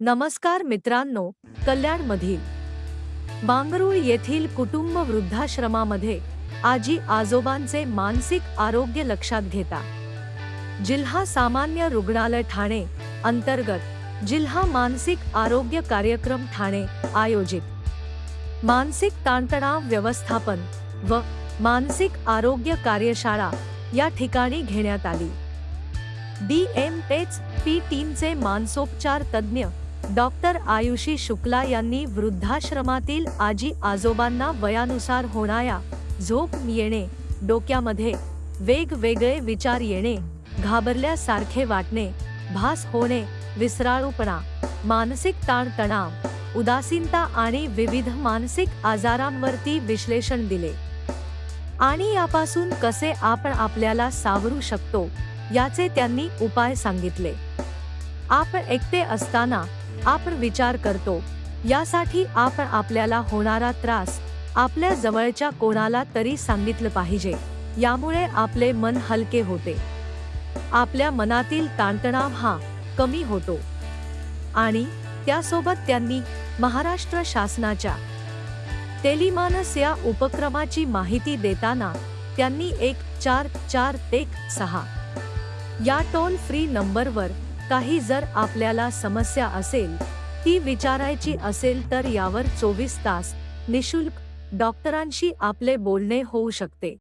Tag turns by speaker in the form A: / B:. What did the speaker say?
A: नमस्कार मित्रांनो कल्याणमधील बांगरूळ येथील कुटुंब वृद्धाश्रमामध्ये आजी आजोबांचे मानसिक आरोग्य लक्षात घेता. जिल्हा सामान्य रुग्णालय ठाणे अंतर्गत जिल्हा मानसिक आरोग्य कार्यक्रम ठाणे आयोजित. मानसिक ताणतणाव व्यवस्थापन व मानसिक आरोग्य कार्यशाळा या ठिकाणी घेण्यात आली. डी एम एच पी टीमचे मानसोपचार तज्ज्ञ डॉक्टर आयुषी शुक्ला यांनी वृद्धाश्रमातील आजी आजोबांना वयानुसार होणाऱ्या झोप येणे डोक्यामध्ये वेगवेगळे विचार येणे घाबरल्यासारखे वाटणे भास होणे विसराळूपणा मानसिक ताणतणाव उदासीनता आणि विविध मानसिक आजारांवरती विश्लेषण दिले. आणि यापासून कसे आपण आपल्याला सावरू शकतो याचे त्यांनी उपाय सांगितले. आपण एकटे असताना आपण विचार करतो. यासाठी आपण आपल्याला होणारा त्रास आपल्या जवळच्या कोणाला तरी सांगितलं पाहिजे. यामुळे आपले मन हलके होते. आपल्या मनातील ताणतणाव हा कमी होतो. आणि त्यासोबत त्यांनी महाराष्ट्र शासनाच्या टेलिमानस या उपक्रमाची माहिती देताना त्यांनी एक चार चार एक सहा. या टोल फ्री नंबरवर काही जर आपल्याला समस्या असेल ती विचारायची असेल तर यावर चोवीस तास निशुल्क डॉक्टरांशी आपले बोलणे होऊ शकते.